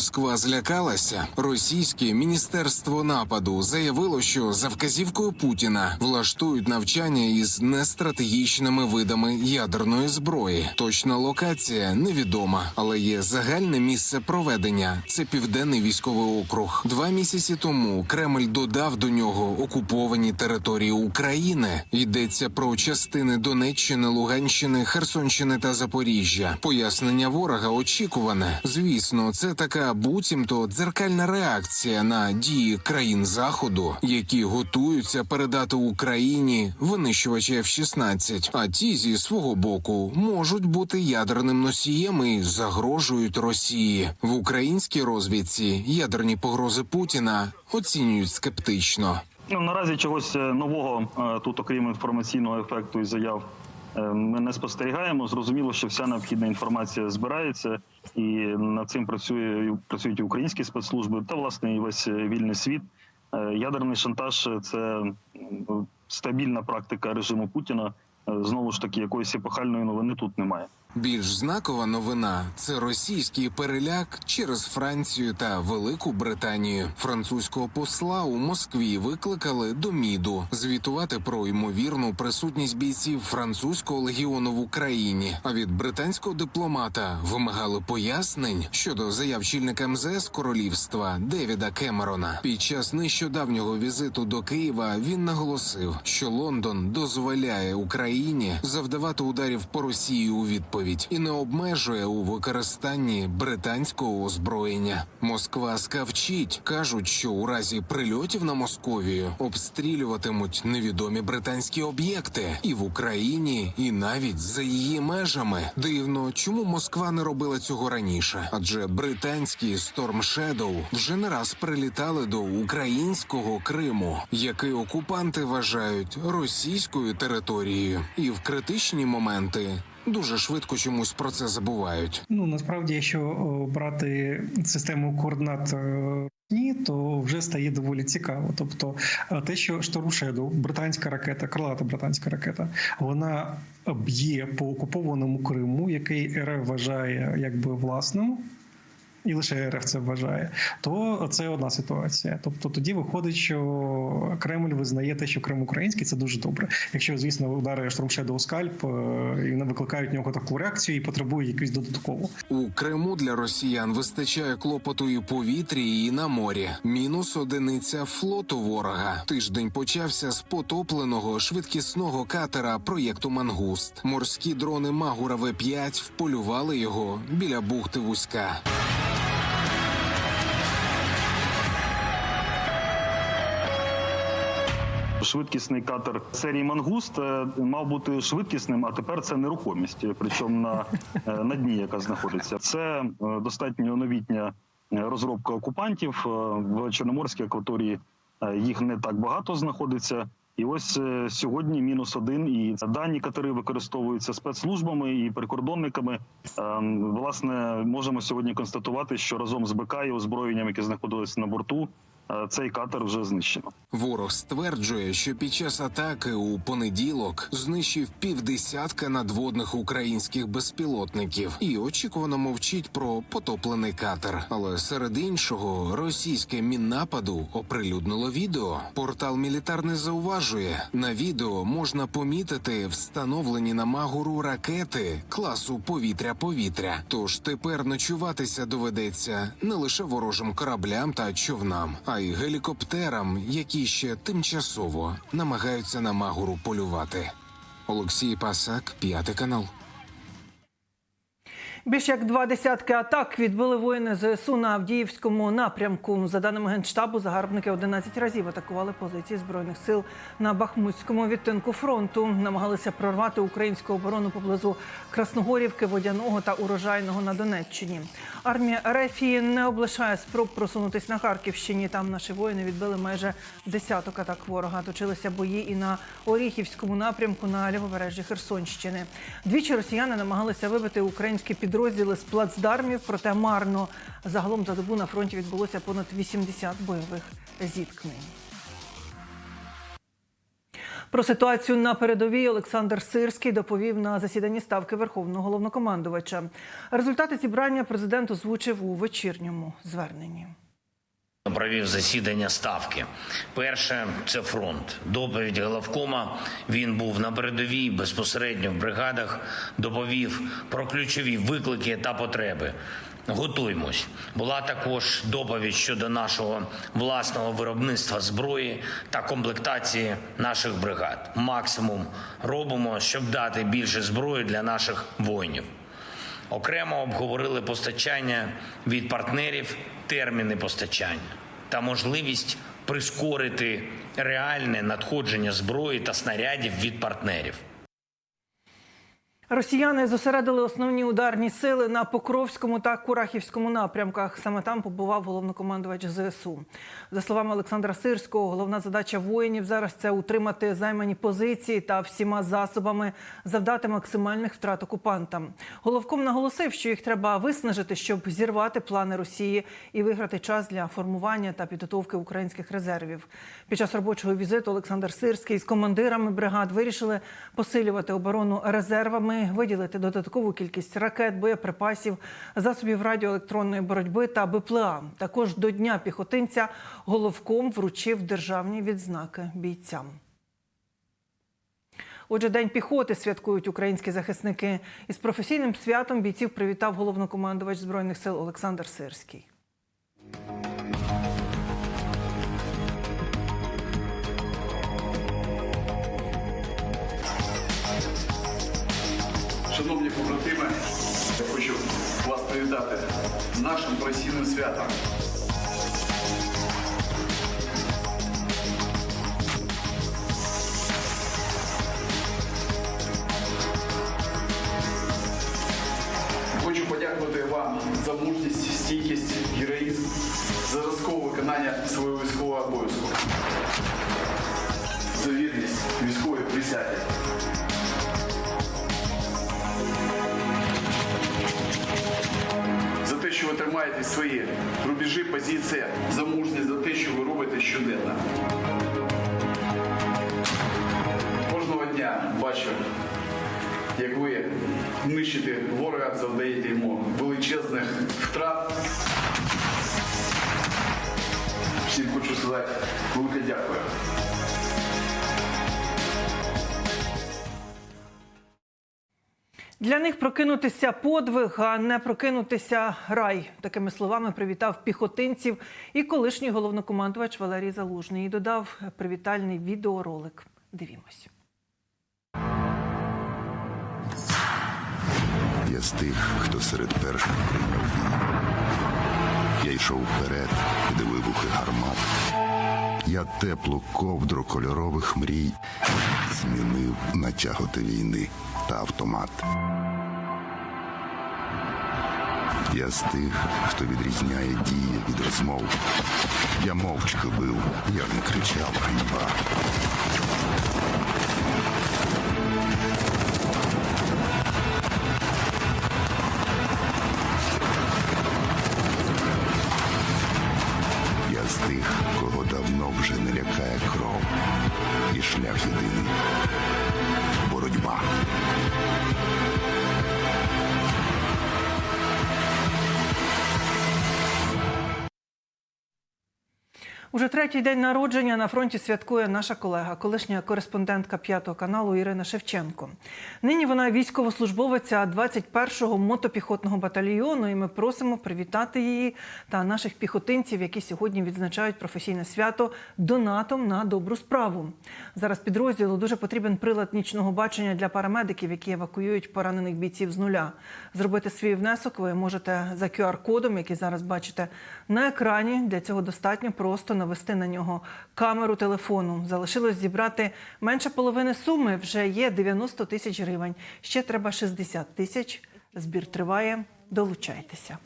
Москва злякалася. Російське міністерство нападу заявило, що за вказівкою Путіна влаштують навчання із нестратегічними видами ядерної зброї. Точна локація невідома, але є загальне місце проведення. Це південний військовий округ. Два місяці тому Кремль додав до нього окуповані території України. Йдеться про частини Донеччини, Луганщини, Херсонщини та Запоріжжя. Пояснення ворога очікуване. Звісно, це така буцімто дзеркальна реакція на дії країн заходу, які готуються передати Україні винищувачі F-16. А ті зі свого боку можуть бути ядерним носієм і загрожують Росії в українській розвідці. Ядерні погрози Путіна оцінюють скептично. Ну, наразі чогось е, нового е, тут, окрім інформаційного ефекту і заяв, ми не спостерігаємо. Зрозуміло, що вся необхідна інформація збирається, і над цим працює працюють українські спецслужби та власне і весь е, вільний світ. Е, Ядерний шантаж це стабільна практика режиму Путіна. Е, Знову ж таки, якоїсь епохальної новини тут немає. Більш знакова новина це російський переляк через Францію та Велику Британію. Французького посла у Москві викликали до міду звітувати про ймовірну присутність бійців французького легіону в Україні. А від британського дипломата вимагали пояснень щодо заяв чільника МЗС королівства Девіда Кемерона. Під час нещодавнього візиту до Києва він наголосив, що Лондон дозволяє Україні завдавати ударів по Росії у відповідь і не обмежує у використанні британського озброєння. Москва скавчить, кажуть, що у разі прильотів на Московію обстрілюватимуть невідомі британські об'єкти і в Україні, і навіть за її межами. Дивно, чому Москва не робила цього раніше? Адже британські Storm Shadow вже не раз прилітали до українського Криму, який окупанти вважають російською територією, і в критичні моменти дуже швидко чомусь про це забувають. Ну насправді, якщо брати систему координат. е, Ні, то вже стає доволі цікаво. Тобто, е, те, що Шторушеду, британська ракета, крилата британська ракета, вона б'є по окупованому Криму, який РФ вважає якби власним, і лише РФ це вважає, то це одна ситуація. Тобто тоді виходить, що Кремль визнає те, що Крим український, це дуже добре. Якщо, звісно, удари Storm Shadow скальп е, і вони викликають в нього таку реакцію і потребують якусь додаткову. У Криму для росіян вистачає клопоту і повітрі, і на морі. Мінус одиниця флоту ворога. Тиждень почався з потопленого швидкісного катера проєкту Мангуст. Морські дрони Магура В-5 вполювали його біля бухти Вузька. Швидкісний катер серії Мангуст е, мав бути швидкісним, а тепер це нерухомість, причому на, е, на дні, яка знаходиться. Це е, достатньо новітня розробка окупантів в Чорноморській акваторії. Їх не так багато знаходиться. І ось сьогодні мінус один. І дані катери використовуються спецслужбами і прикордонниками. Власне, можемо сьогодні констатувати, що разом з БК і озброєнням, яке знаходилося на борту, цей катер вже знищено. Ворог стверджує, що під час атаки у понеділок знищив півдесятка надводних українських безпілотників і очікувано мовчить про потоплений катер. Але серед іншого, російське міннападу оприлюднило відео. Портал мілітарний зауважує на відео можна помітити встановлені на магуру ракети класу повітря-повітря. Тож тепер ночуватися доведеться не лише ворожим кораблям та човнам, а й гелікоптерам, які ще тимчасово намагаються на магуру полювати. Олексій Пасак, п'ятий канал. Більш як два десятки атак відбили воїни ЗСУ на Авдіївському напрямку. За даними генштабу, загарбники 11 разів атакували позиції збройних сил на Бахмутському відтинку фронту. Намагалися прорвати українську оборону поблизу Красногорівки, Водяного та Урожайного на Донеччині. Армія Рефії не облишає спроб просунутись на Харківщині. Там наші воїни відбили майже десяток атак ворога. Точилися бої і на Оріхівському напрямку на лівобережжі Херсонщини. Двічі росіяни намагалися вибити українські підрозділи з плацдармів, проте марно. Загалом за добу на фронті відбулося понад 80 бойових зіткнень. Про ситуацію на передовій Олександр Сирський доповів на засіданні ставки Верховного головнокомандувача. Результати зібрання президент озвучив у вечірньому зверненні. Провів засідання ставки. Перше це фронт. Доповідь головкома. Він був на передовій безпосередньо в бригадах. Доповів про ключові виклики та потреби. Готуємось. Була також доповідь щодо нашого власного виробництва зброї та комплектації наших бригад. Максимум робимо, щоб дати більше зброї для наших воїнів. Окремо обговорили постачання від партнерів, терміни постачання та можливість прискорити реальне надходження зброї та снарядів від партнерів. Росіяни зосередили основні ударні сили на Покровському та Курахівському напрямках. Саме там побував головнокомандувач ЗСУ. За словами Олександра Сирського, головна задача воїнів зараз це утримати займані позиції та всіма засобами завдати максимальних втрат окупантам. Головком наголосив, що їх треба виснажити, щоб зірвати плани Росії і виграти час для формування та підготовки українських резервів. Під час робочого візиту Олександр Сирський з командирами бригад вирішили посилювати оборону резервами, виділити додаткову кількість ракет, боєприпасів, засобів радіоелектронної боротьби та БПЛА. Також до дня піхотинця головком вручив державні відзнаки бійцям. Отже, День піхоти святкують українські захисники. Із професійним святом бійців привітав головнокомандувач збройних сил Олександр Сирський. Шановні я хочу вас привітати нашим професійним святом. Хочу подякувати вам за мужність, стійкість, героїзм, за зразкове виконання свого військового обов'язку, те, що ви тримаєте свої рубежі, позиції, за мужність, за те, що ви робите щоденно. Кожного дня бачу, як ви нищите ворога, завдаєте йому величезних втрат. Всім хочу сказати велике дякую. Для них прокинутися подвиг, а не прокинутися рай. Такими словами привітав піхотинців і колишній головнокомандувач Валерій Залужний. І додав привітальний відеоролик. Дивімось. Я з тих, хто серед перших прийняв бій. Я йшов вперед, де вибухи гармат. Я теплу ковдру кольорових мрій змінив на тяготи війни та автомат. Я з тих, хто відрізняє дії від розмов. Я мовчки бив, я не кричав ганьба. Я з тих, кого давно вже не лякає кров. І шлях єдиний Уже третій день народження на фронті святкує наша колега, колишня кореспондентка п'ятого каналу Ірина Шевченко. Нині вона військовослужбовиця 21-го мотопіхотного батальйону. І ми просимо привітати її та наших піхотинців, які сьогодні відзначають професійне свято донатом на добру справу. Зараз підрозділу дуже потрібен прилад нічного бачення для парамедиків, які евакуюють поранених бійців з нуля. Зробити свій внесок ви можете за QR-кодом, який зараз бачите на екрані. Для цього достатньо просто навести на нього камеру телефону. Залишилось зібрати менше половини суми. Вже є 90 тисяч гривень. Ще треба 60 тисяч. Збір триває. Долучайтеся.